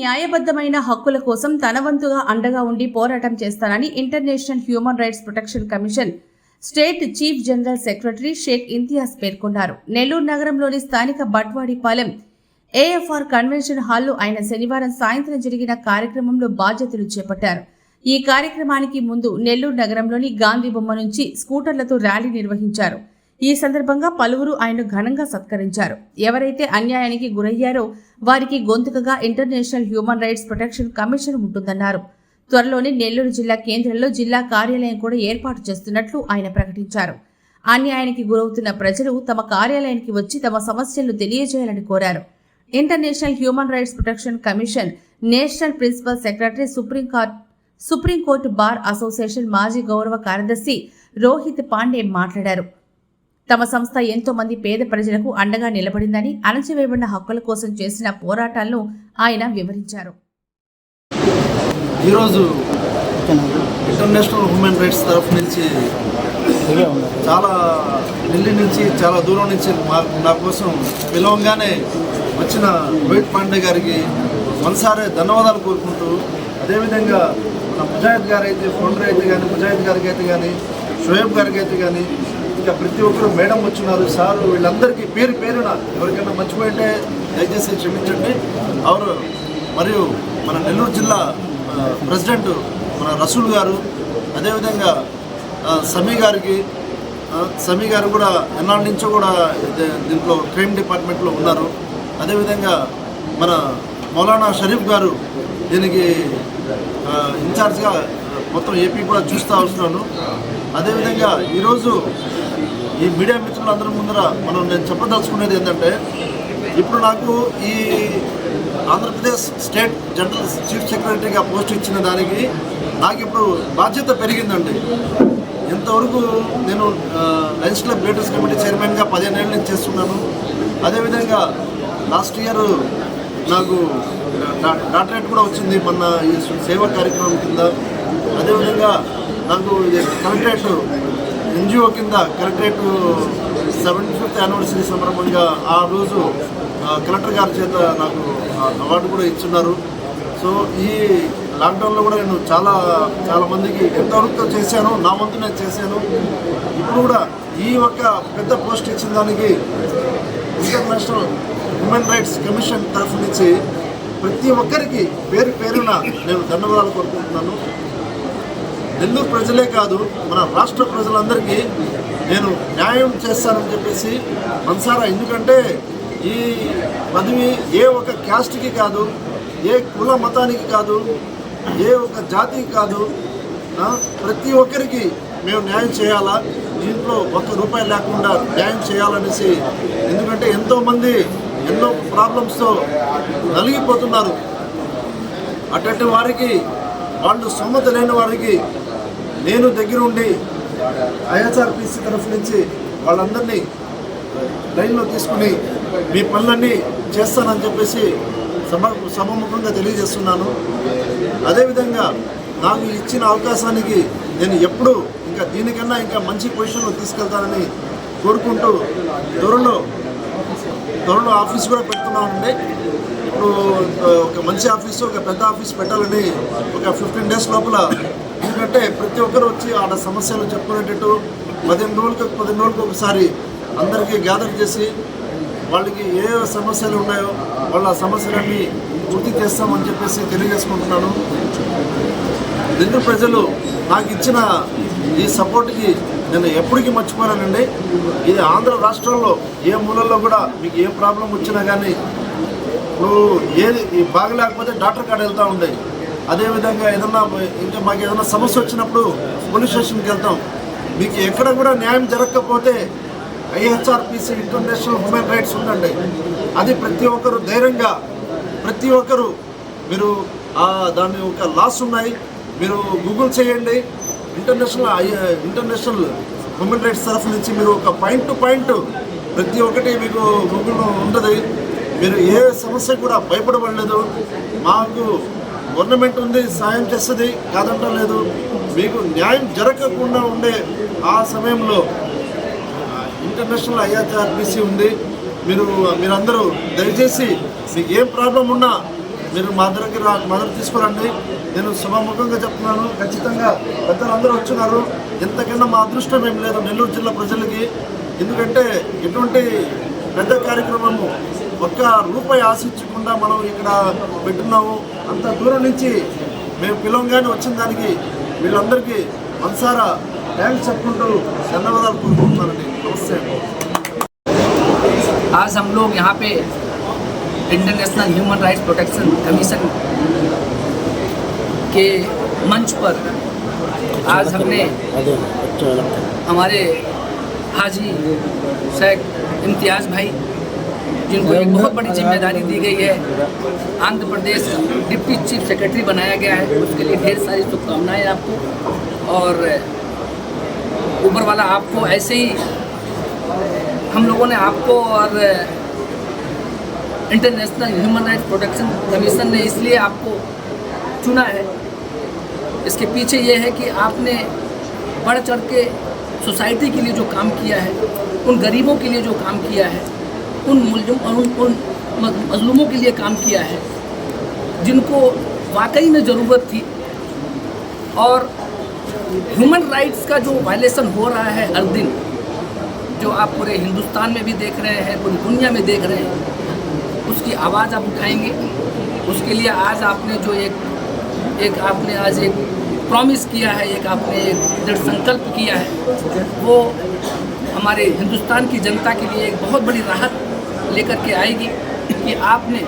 న్యాయబద్ధమైన హక్కుల కోసం తన వంతుగా అండగా ఉండి పోరాటం చేస్తానని international human rights protection commission state chief general secretary Sheikh Imtiaz పేర్కొన్నారు. నెల్లూరు నగరంలోని స్థానిక బట్వాడిపాలెం ఏఎఫ్ఆర్ కన్వెన్షన్ హాల్లో ఆయన శనివారం సాయంత్రం జరిగిన కార్యక్రమంలో బాధ్యతలు చేపట్టారు. ఈ కార్యక్రమానికి ముందు నెల్లూరు నగరంలోని గాంధీ బొమ్మ నుంచి స్కూటర్లతో ర్యాలీ నిర్వహించారు. ఈ సందర్భంగా పలువురు ఆయన్ను ఘనంగా సత్కరించారు. ఎవరైతే అన్యాయానికి గురయ్యారో వారికి గొంతుకగా international human rights protection commission ఉంటుందన్నారు. త్వరలోనే నెల్లూరు జిల్లా కేంద్రంలో జిల్లా కార్యాలయం కూడా ఏర్పాటు చేస్తున్నట్లు ఆయన ప్రకటించారు. అన్యాయానికి గురవుతున్న ప్రజలు తమ కార్యాలయానికి వచ్చి తమ సమస్యలను తెలియజేయాలని కోరారు. International human rights protection commission national principal secretary supreme court supreme court bar association మాజీ గౌరవ కార్యదర్శి రోహిత్ పాండే మాట్లాడారు. తమ సంస్థ ఎంతో మంది పేద ప్రజలకు అండగా నిలబడిందని అణచివేయబడిన హక్కుల కోసం చేసిన పోరాటాలను ఆయన వివరించారు. ఈరోజు ఇంటర్నేషనల్ హ్యూమన్ రైట్స్ తరఫు నుంచి చాలా ఢిల్లీ నుంచి చాలా దూరం నుంచి మా నా కోసం విలవంగానే వచ్చిన రోహిత్ పాండే గారికి మనసారే ధన్యవాదాలు కోరుకుంటూ అదేవిధంగా మన ముజాహిద్ గారు అయితే ఫౌండర్ అయితే కానీ ముజాహిద్ గారికి అయితే కానీ షోయబ్ గారికి అయితే కానీ ఇంకా ప్రతి ఒక్కరు మేడం వచ్చినారు సార్ వీళ్ళందరికీ పేరు పేరున ఎవరికైనా మర్చిపోయింటే దయచేసి క్షమించండి. అవరు మరియు మన నెల్లూరు జిల్లా ప్రెసిడెంట్ మన రసూల్ గారు అదేవిధంగా సమీ గారికి సమీ గారు కూడా ఎన్నాళ్ళ నుంచో కూడా దీంట్లో క్రైమ్ డిపార్ట్మెంట్లో ఉన్నారు. అదేవిధంగా మన మౌలానా షరీఫ్ గారు దీనికి ఇన్ఛార్జ్గా మొత్తం ఏపీ కూడా చూస్తూ వస్తున్నాను. అదేవిధంగా ఈరోజు ఈ మీడియా మిత్రులందరి ముందర మనం నేను చెప్పదలుచుకునేది ఏంటంటే ఇప్పుడు నాకు ఈ ఆంధ్రప్రదేశ్ స్టేట్ జనరల్ చీఫ్ సెక్రటరీగా పోస్ట్ ఇచ్చిన దానికి నాకు ఇప్పుడు బాధ్యత పెరిగిందండి. ఇంతవరకు నేను లయన్స్ క్లబ్ లీడర్స్ కమిటీ చైర్మన్గా పదిహేను ఏళ్ళ నుంచి చేస్తున్నాను. అదేవిధంగా లాస్ట్ ఇయర్ నాకు డాక్టరేట్ కూడా వచ్చింది మొన్న ఈ సేవా కార్యక్రమం కింద. అదేవిధంగా నాకు కలెక్టరేట్ ఎన్జిఓ కింద కలెక్టరేట్ సెవెంటీ ఫిఫ్త్ యానివర్సరీ సందర్భంగా ఆ రోజు కలెక్టర్ గారి చేత నాకు అవార్డు కూడా ఇచ్చున్నారు. సో ఈ లాక్డౌన్లో కూడా నేను చాలా చాలామందికి ఎంతవరకు చేశాను నా వంతు నేను చేశాను. ఇప్పుడు కూడా ఈ ఒక్క పెద్ద పోస్ట్ ఇచ్చిన దానికి ఇంటర్నేషనల్ హ్యూమన్ రైట్స్ కమిషన్ తరఫు నుంచి ప్రతి ఒక్కరికి పేరు పేరున నేను ధన్యవాదాలు కోరుకుంటున్నాను. నెల్లూరు ప్రజలే కాదు మన రాష్ట్ర ప్రజలందరికీ నేను న్యాయం చేస్తానని చెప్పేసి మనసారా. ఎందుకంటే ఈ పదవి ఏ ఒక క్యాస్ట్కి కాదు ఏ కుల మతానికి కాదు ఏ ఒక జాతికి కాదు ప్రతి ఒక్కరికి మేము న్యాయం చేయాలా? దీంట్లో ఒక్క రూపాయి లేకుండా న్యాయం చేయాలనేసి ఎందుకంటే ఎంతోమంది ఎన్నో ప్రాబ్లమ్స్తో నలిగిపోతున్నారు. అటువంటి వారికి వాళ్ళు సొమ్మత లేని వారికి నేను దగ్గరుండి ఐఎస్ఆర్పిసి తరఫు నుంచి వాళ్ళందరినీ లైన్లో తీసుకుని మీ పనులన్నీ చేస్తానని చెప్పేసి సమ సమముఖంగా తెలియజేస్తున్నాను. అదేవిధంగా నాకు ఇచ్చిన అవకాశానికి నేను ఎప్పుడూ ఇంకా దీనికన్నా ఇంకా మంచి పొజిషన్లో తీసుకెళ్తానని కోరుకుంటూ త్వరలో త్వరలో ఆఫీస్ కూడా పెడుతున్నామండి ఇప్పుడు ఒక మంచి ఆఫీస్ ఒక పెద్ద ఆఫీస్ పెట్టాలని ఒక ఫిఫ్టీన్ డేస్ లోపల ఎందుకంటే ప్రతి ఒక్కరు వచ్చి ఆడ సమస్యలు చెప్పుకునేటట్టు పదిహేను రోజులకు పదిహేను రోజులకు ఒకసారి అందరికీ గ్యాదర్ చేసి వాళ్ళకి ఏ సమస్యలు ఉన్నాయో వాళ్ళ సమస్యలన్నీ పూర్తి చేస్తామని చెప్పేసి తెలియజేసుకుంటున్నాను. దిండు ప్రజలు నాకు ఇచ్చిన ఈ సపోర్ట్కి నేను ఎప్పటికీ మర్చిపోయానండి ఇది ఆంధ్ర రాష్ట్రంలో ఏ మూలల్లో కూడా మీకు ఏ ప్రాబ్లం వచ్చినా కానీ ఇప్పుడు ఏది ఈ బాగలేకపోతే డాక్టర్ కాడ వెళ్తూ ఉండేది అదేవిధంగా ఏదన్నా ఇంకా మాకు ఏదైనా సమస్య వచ్చినప్పుడు పోలీస్ స్టేషన్కి వెళ్తాం. మీకు ఎక్కడ కూడా న్యాయం జరగకపోతే ఐహెచ్ఆర్పిసి ఇంటర్నేషనల్ హ్యూమన్ రైట్స్ ఉందండి. అది ప్రతి ఒక్కరు ధైర్యంగా ప్రతి ఒక్కరు మీరు దాని ఒక లాస్ ఉన్నాయి. మీరు గూగుల్ చేయండి. International I- international human rights తరఫు నుంచి మీరు ఒక పాయింట్ టు పాయింట్ ప్రతి ఒక్కటి మీకు గూగుల్లో ఉంటుంది. మీరు ఏ సమస్య కూడా భయపడబడలేదు మాకు గవర్నమెంట్ ఉంది సాయం చేస్తుంది కాదంటం లేదు. మీకు న్యాయం జరగకుండా ఉండే ఆ సమయంలో ఇంటర్నేషనల్ ఐఆర్ఆర్బీసీ ఉంది. మీరు మీరందరూ దయచేసి మీకు ఏం ప్రాబ్లం ఉన్నా మీరు మా దగ్గరికి రా మా దగ్గర తీసుకురండి. నేను శుభముఖంగా చెప్తున్నాను. ఖచ్చితంగా పెద్దలందరూ వచ్చినారు ఇంతకన్నా మా అదృష్టం ఏం లేదు నెల్లూరు జిల్లా ప్రజలకి. ఎందుకంటే ఎటువంటి పెద్ద కార్యక్రమము ఒక్క రూపాయి ఆశించకుండా మనం ఇక్కడ పెట్టున్నాము అంత దూరం నుంచి మేము పిలవంగానే వచ్చిన దానికి వీళ్ళందరికీ మనసారా థ్యాంక్స్ చెప్పుకుంటూ ధన్యవాదాలు కోరుకుంటున్నానండి నమస్తే आज हम लोग यहाँ पे international human rights protection commission के मंच पर आज हमने हमारे हाजी शेख इम्तियाज़ भाई जिनको एक बहुत बड़ी ज़िम्मेदारी दी गई है। Andhra Pradesh deputy chief secretary बनाया गया है। उसके लिए ढेर सारी शुभकामनाएँ आपको। और ऊपर वाला आपको ऐसे ही हम लोगों ने आपको और international human rights protection commission ने इसलिए आपको चुना है। इसके पीछे ये है कि आपने बढ़ चढ़ के सोसाइटी के लिए जो काम किया है, उन गरीबों के लिए जो काम किया है उन मुलजुम और उन, उन मजलूमों के लिए काम किया है जिनको वाकई में ज़रूरत थी। और ह्यूमन राइट्स का जो वायलेशन हो रहा है हर दिन जो आप पूरे हिंदुस्तान में भी देख रहे हैं पूरी दुनिया में देख रहे हैं उसकी आवाज़ आप उठाएँगे। उसके लिए आज आपने जो एक एक आपने आज एक प्रॉमिस किया है एक आपने एक दृढ़ संकल्प किया है वो हमारे हिंदुस्तान की जनता के लिए एक बहुत बड़ी राहत लेकर के आएगी कि आपने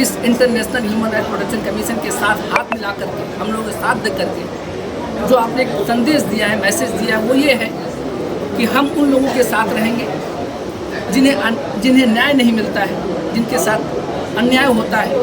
इस international human right protection commission के साथ हाथ मिला करके हम लोगों के साथ दे करके जो आपने एक संदेश दिया है मैसेज दिया है, वो ये है कि हम उन लोगों के साथ रहेंगे जिन्हें जिन्हें न्याय नहीं मिलता है, जिनके साथ अन्याय होता है।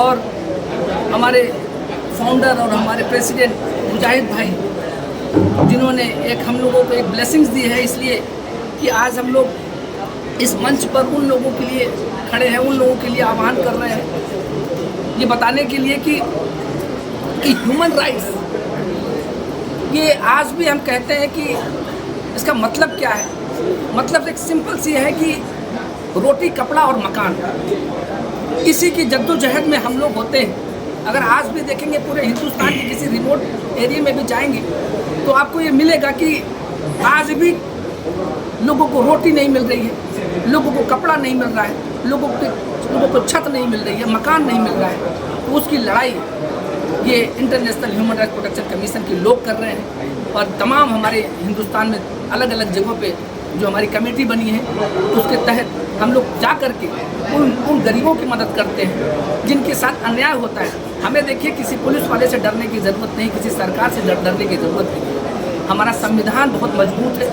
और हमारे फाउंडर और हमारे प्रेसिडेंट मुजाहिद भाई, जिन्होंने एक हम लोगों को एक ब्लेसिंग्स दी है, इसलिए कि आज हम लोग इस मंच पर उन लोगों के लिए खड़े हैं, उन लोगों के लिए आह्वान कर रहे हैं। ये बताने के लिए कि कि ह्यूमन राइट्स ये आज भी हम कहते हैं कि इसका मतलब क्या है? मतलब एक सिंपल सी है कि रोटी, कपड़ा और मकान। इसी की जद्दोजहद में हम लोग होते हैं। अगर आज भी देखेंगे पूरे हिंदुस्तान के किसी रिमोट एरिया में भी जाएँगे तो आपको ये मिलेगा कि आज भी लोगों को रोटी नहीं मिल रही है। लोगों को कपड़ा नहीं मिल रहा है, लोगों के लोगों को छत नहीं मिल रही है, मकान नहीं मिल रहा है। तो उसकी लड़ाई ये international human rights protection commission के लोग कर रहे हैं और तमाम हमारे हिंदुस्तान में अलग अलग जगहों पे जो हमारी कमेटी बनी है, उसके तहत हम लोग जा कर के उन उन गरीबों की मदद करते हैं, जिनके साथ अन्याय होता है। हमें देखिए, किसी पुलिस वाले से डरने की ज़रूरत नहीं, किसी सरकार से डर- डरने की ज़रूरत नहीं। हमारा संविधान बहुत मज़बूत है,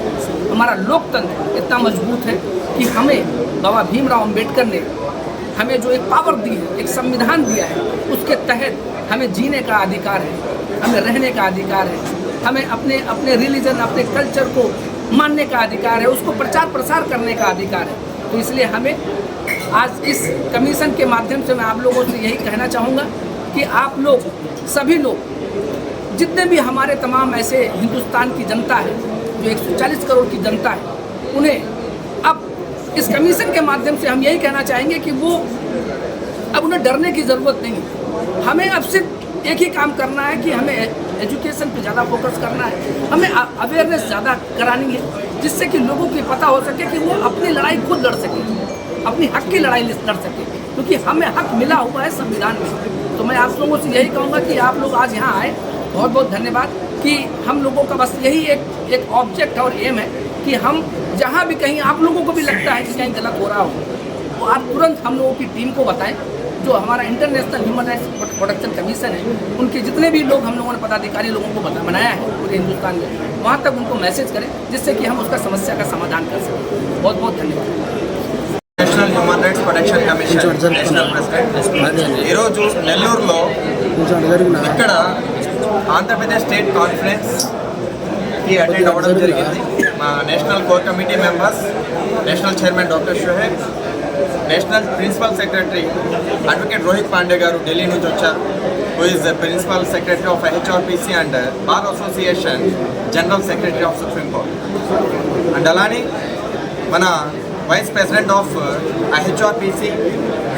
हमारा लोकतंत्र इतना मज़बूत है कि हमें बाबा भीमराव अंबेडकर ने हमें जो एक पावर दी है, एक संविधान दिया है, उसके तहत हमें जीने का अधिकार है, हमें रहने का अधिकार है, हमें अपने अपने रिलीजन अपने कल्चर को मानने का अधिकार है, उसको प्रचार प्रसार करने का अधिकार है। तो इसलिए हमें आज इस कमीशन के माध्यम से मैं आप लोगों से यही कहना चाहूँगा कि आप लोग, सभी लोग जितने भी हमारे तमाम ऐसे हिंदुस्तान की जनता है, जो 140 करोड़ की जनता है, उन्हें अब इस कमीशन के माध्यम से हम यही कहना चाहेंगे कि वो अब उन्हें डरने की ज़रूरत नहीं हमें अब सिर्फ़ एक ही काम करना है कि हमें एजुकेशन पे ज़्यादा फोकस करना है। हमें अवेयरनेस ज़्यादा करानी है, जिससे कि लोगों को पता हो सके कि वो अपनी लड़ाई खुद लड़ सके, अपनी हक की लड़ाई लड़ सके, क्योंकि हमें हक मिला हुआ है संविधान में। तो मैं आप लोगों से यही कहूँगा कि आप लोग आज यहाँ आए बहुत बहुत धन्यवाद कि हम लोगों का बस यही एक एक ऑब्जेक्ट और एम है कि हम जहाँ भी कहीं आप लोगों को भी लगता है कि कहीं गलत हो रहा हो तो आप तुरंत हम लोगों की टीम को बताएं जो हमारा international human rights protection commission है उनके जितने भी लोग हम लोगों ने पदाधिकारी लोगों को बता बनाया है पूरे हिंदुस्तान में वहाँ तक उनको मैसेज करें जिससे कि हम उसका समस्या का समाधान कर सकें बहुत बहुत धन्यवाद national human rights protection commission national president ఈరోజు నెల్లూరులో ఇక్కడ ఆంధ్రప్రదేశ్ స్టేట్ కాన్ఫరెన్స్కి అటెండ్ అవ్వడం జరిగింది. మా national core committee members national chairman doctor Shoaib national principal secretary advocate Rohit Pandey garu Delhi నుంచి వచ్చారు. Who is the principal secretary of HRPC and bar association general secretary of supreme court and అలానే మన vice president of HRPC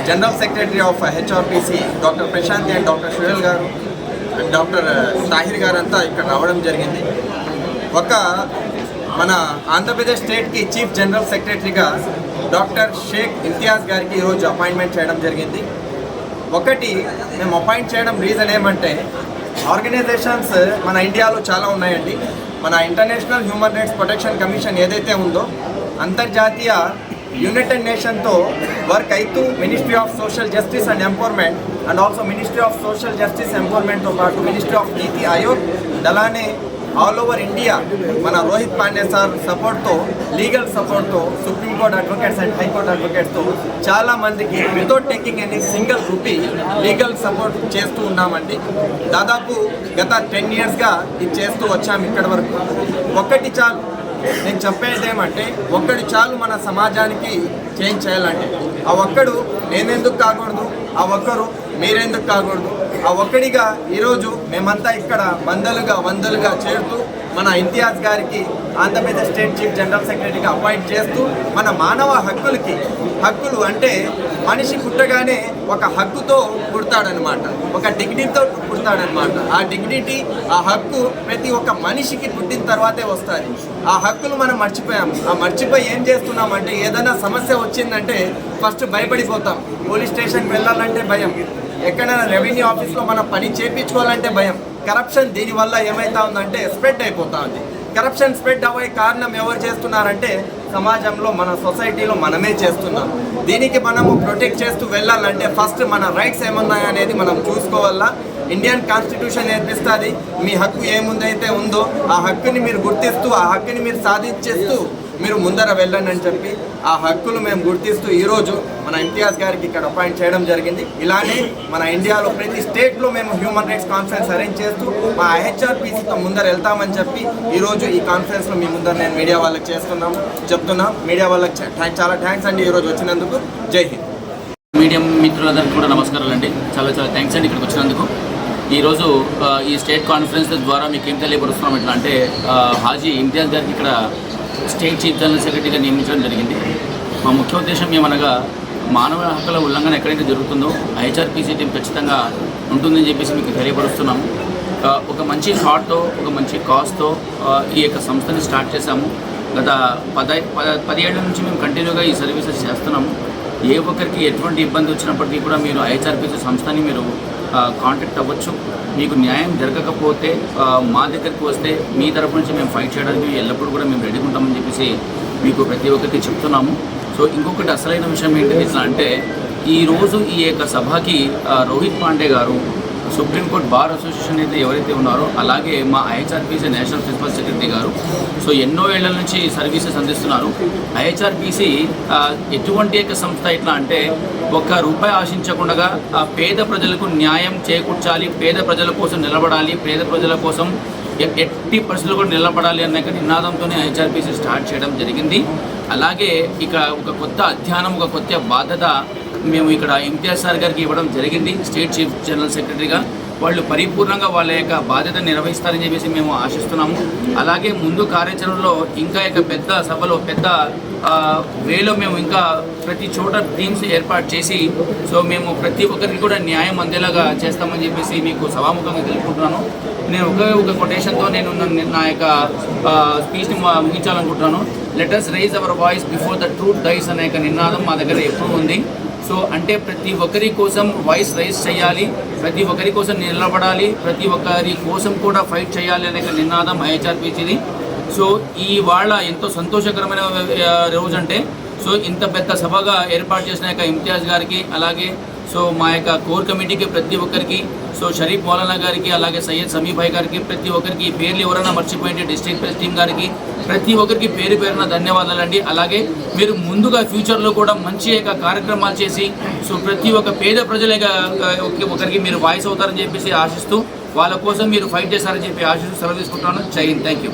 general secretary of HRPC doctor Prashanti and doctor Shuyal garu doctor Tahir గారంతా ఇక్కడ రావడం జరిగింది. ఒక మన ఆంధ్రప్రదేశ్ స్టేట్కి chief general సెక్రటరీగా doctor Sheikh Imtiaz garu ఈరోజు అపాయింట్మెంట్ చేయడం జరిగింది. ఒకటి మేము అపాయింట్ చేయడం రీజన్ ఏమంటే ఆర్గనైజేషన్స్ మన ఇండియాలో చాలా ఉన్నాయండి. మన international human rights protection commission ఏదైతే ఉందో అంతర్జాతీయ యునైటెడ్ నేషన్తో వర్క్ అవుతూ ministry of social justice and empowerment and also ministry of social justice ఎంపవర్మెంట్తో పాటు మినిస్ట్రీ ఆఫ్ నీతి ఆయోగ్ అలానే ఆల్ ఓవర్ ఇండియా మన రోహిత్ పాండే సార్ సపోర్ట్తో లీగల్ సపోర్ట్తో supreme court advocates and high court అడ్వకేట్స్తో చాలా మందికి without taking any single rupee legal support చేస్తూ ఉన్నామండి. దాదాపు గత టెన్ ఇయర్స్గా ఇది చేస్తూ వచ్చాము ఇక్కడి వరకు. ఒక్కటి చాలు. నేను చెప్పేది ఏమంటే ఒక్కడు చాలు మన సమాజానికి చేంజ్ చేయాలంటే ఆ ఒక్కడు నేనెందుకు కాకూడదు ఆ ఒక్కరు మీరెందుకు కాకూడదు ఆ ఒక్కడిగా ఈరోజు మేమంతా ఇక్కడ వందలుగా వందలుగా చేరుతూ మన Imtiaz garu Andhra Pradesh state chief general సెక్రటరీగా అపాయింట్ చేస్తూ మన మానవ హక్కులకి హక్కులు అంటే మనిషి పుట్టగానే ఒక హక్కుతో పుడతాడనమాట. ఒక డిగ్నిటీతో పుడతాడనమాట. ఆ డిగ్నిటీ ఆ హక్కు ప్రతి ఒక్క మనిషికి పుట్టిన తర్వాతే వస్తుంది. ఆ హక్కులు మనం మర్చిపోయాం ఆ మర్చిపోయి ఏం చేస్తున్నామంటే ఏదైనా సమస్య వచ్చిందంటే ఫస్ట్ భయపడిపోతాం. పోలీస్ స్టేషన్కి వెళ్ళాలంటే భయం. ఎక్కడైనా రెవెన్యూ ఆఫీస్లో మనం పని చేయించుకోవాలంటే భయం. కరప్షన్ దీనివల్ల ఏమైతా ఉందంటే స్ప్రెడ్ అయిపోతా ఉంది. కరప్షన్ స్ప్రెడ్ అవ్వే కారణం ఎవరు చేస్తున్నారంటే సమాజంలో మన సొసైటీలో మనమే చేస్తున్నాం. దీనికి మనము ప్రొటెక్ట్ చేస్తూ వెళ్ళాలంటే ఫస్ట్ మన రైట్స్ ఏమున్నాయి అనేది మనం చూసుకోవాలా. ఇండియన్ కాన్స్టిట్యూషన్ నేర్పిస్తుంది మీ హక్కు ఏముందైతే ఉందో ఆ హక్కుని మీరు గుర్తిస్తూ ఆ హక్కుని మీరు సాధించేస్తూ మీరు ముందర వెళ్ళండి అని చెప్పి ఆ హక్కులు మేము గుర్తిస్తూ ఈరోజు మన ఇంతియాజ్ గారికి ఇక్కడ అపాయింట్ చేయడం జరిగింది. ఇలానే మన ఇండియాలో ప్రతి స్టేట్లో మేము హ్యూమన్ రైట్స్ కాన్ఫరెన్స్ అరేంజ్ చేస్తూ మా ఐహెచ్ఆర్పీసీతో ముందర వెళ్తామని చెప్పి ఈరోజు ఈ కాన్ఫరెన్స్లో మీ ముందర నేను మీడియా వాళ్ళకి చేస్తున్నాం చెప్తున్నాం. మీడియా వాళ్ళకి చాలా థ్యాంక్స్ అండి ఈరోజు వచ్చినందుకు. జై హింద్. మీడియం మిత్రులందరికీ కూడా నమస్కారాలు అండి. చాలా చాలా థ్యాంక్స్ అండి ఇక్కడికి వచ్చినందుకు. ఈరోజు ఈ స్టేట్ కాన్ఫరెన్స్ ద్వారా మీకు ఏం తెలియపరుస్తున్నాం ఎట్లా అంటే హాజీ ఇంతియాజ్ గారికి ఇక్కడ స్టేట్ చీఫ్ జనరల్ సెక్రటరీగా నియమించడం జరిగింది. మా ముఖ్య ఉద్దేశం ఏమనగా మానవ హక్కుల ఉల్లంఘన ఎక్కడైతే జరుగుతుందో ఐహెచ్ఆర్పీసీ టీం ఖచ్చితంగా ఉంటుందని చెప్పేసి మీకు తెలియపరుస్తున్నాము ఒక మంచి థాట్తో ఒక మంచి కాస్తో ఈ యొక్క సంస్థని స్టార్ట్ చేశాము. గత పద పద పదిహేళ్ళ నుంచి మేము కంటిన్యూగా ఈ సర్వీసెస్ చేస్తున్నాము. ఏ ఒక్కరికి ఎటువంటి ఇబ్బంది వచ్చినప్పటికీ కూడా మీరు ఐహెచ్ఆర్పీసీ సంస్థని మీరు కాంటాక్ట్ అవ్వచ్చు. మీకు న్యాయం జరగకపోతే మా దగ్గరికి వస్తే మీ తరపు నుంచి మేము ఫైట్ చేయడానికి ఎల్లప్పుడూ కూడా మేము రెడీగా ఉంటామని చెప్పేసి మీకు ప్రతి ఒక్కరికి చెప్తున్నాము. సో ఇంకొకటి అసలైన విషయం ఏంటి ఇట్లా అంటే ఈరోజు ఈ యొక్క సభకి రోహిత్ పాండే గారు సుప్రీంకోర్టు బార్ అసోసియేషన్ అయితే ఎవరైతే ఉన్నారో అలాగే మా IHRPC national principal secretary garu so ఎన్నో ఏళ్ళ నుంచి సర్వీసెస్ అందిస్తున్నారు. ఐహెచ్ఆర్పీసీ ఎటువంటి యొక్క సంస్థ ఎట్లా అంటే ఒక్క రూపాయి ఆశించకుండా పేద ప్రజలకు న్యాయం చేకూర్చాలి పేద ప్రజల కోసం నిలబడాలి పేద ప్రజల కోసం ఎట్టి పరిస్థితులు కూడా నిలబడాలి అన్న నినాదంతోనే ఐహెచ్ఆర్పీసీ స్టార్ట్ చేయడం జరిగింది. అలాగే ఇక ఒక కొత్త అధ్యానం ఒక కొత్త బాధ్యత మేము ఇక్కడ ఇంతియాజ్ సార్ గారికి ఇవ్వడం జరిగింది. స్టేట్ చీఫ్ జనరల్ సెక్రటరీగా వాళ్ళు పరిపూర్ణంగా వాళ్ళ యొక్క బాధ్యత నిర్వహిస్తారని చెప్పేసి మేము ఆశిస్తున్నాము. అలాగే ముందు కార్యాచరణలో ఇంకా యొక్క పెద్ద సభలో పెద్ద వేలో మేము ఇంకా ప్రతి చోట టీమ్స్ ఏర్పాటు చేసి సో మేము ప్రతి ఒక్కరికి కూడా న్యాయం అందేలాగా చేస్తామని చెప్పేసి మీకు సభాముఖంగా తెలుపుకుంటున్నాను. నేను ఒకే ఒక కొటేషన్తో నేను నా- నా యొక్క స్పీచ్ని ముగించాలనుకుంటున్నాను. Let us raise our voice before the truth dies అనే యొక్క నినాదం మా దగ్గర ఎప్పుడు ఉంది. సో అంటే ప్రతి ఒక్కరి కోసం వాయిస్ రైజ్ చేయాలి ప్రతి ఒక్కరి కోసం నిలబడాలి ప్రతి ఒక్కరి కోసం కూడా ఫైట్ చేయాలి అనే నినాదం ఐహెచ్ఆర్పీసీది సో ఈ వాళ్ళ ఎంతో సంతోషకరమైన రోజు అంటే సో ఇంత పెద్ద సభగా ఏర్పాటు చేసిన యొక్క ఇంతియాజ్ గారికి అలాగే సో మా యొక్క కోర్ కమిటీకి ప్రతి ఒక్కరికి సో షరీఫ్ మౌలానా గారికి అలాగే సయ్యద్ సమీప్ భాయ్ గారికి ప్రతి ఒక్కరికి పేర్లు ఎవరైనా మర్చిపోయింటే డిస్ట్రిక్ట్ ప్రెస్ టీం గారికి ప్రతి ఒక్కరికి పేరు పేరున ధన్యవాదాలండి. అలాగే మీరు ముందుగా ఫ్యూచర్లో కూడా మంచి యొక్క కార్యక్రమాలు చేసి సో ప్రతి ఒక్క పేద ప్రజల యొక్క, ఒకరికి మీరు వాయిస్ అవుతారని చెప్పేసి ఆశిస్తూ వాళ్ళ కోసం మీరు ఫైట్ చేశారని చెప్పి ఆశిస్తూ సెలవు తీసుకుంటున్నాను. జై థ్యాంక్ యూ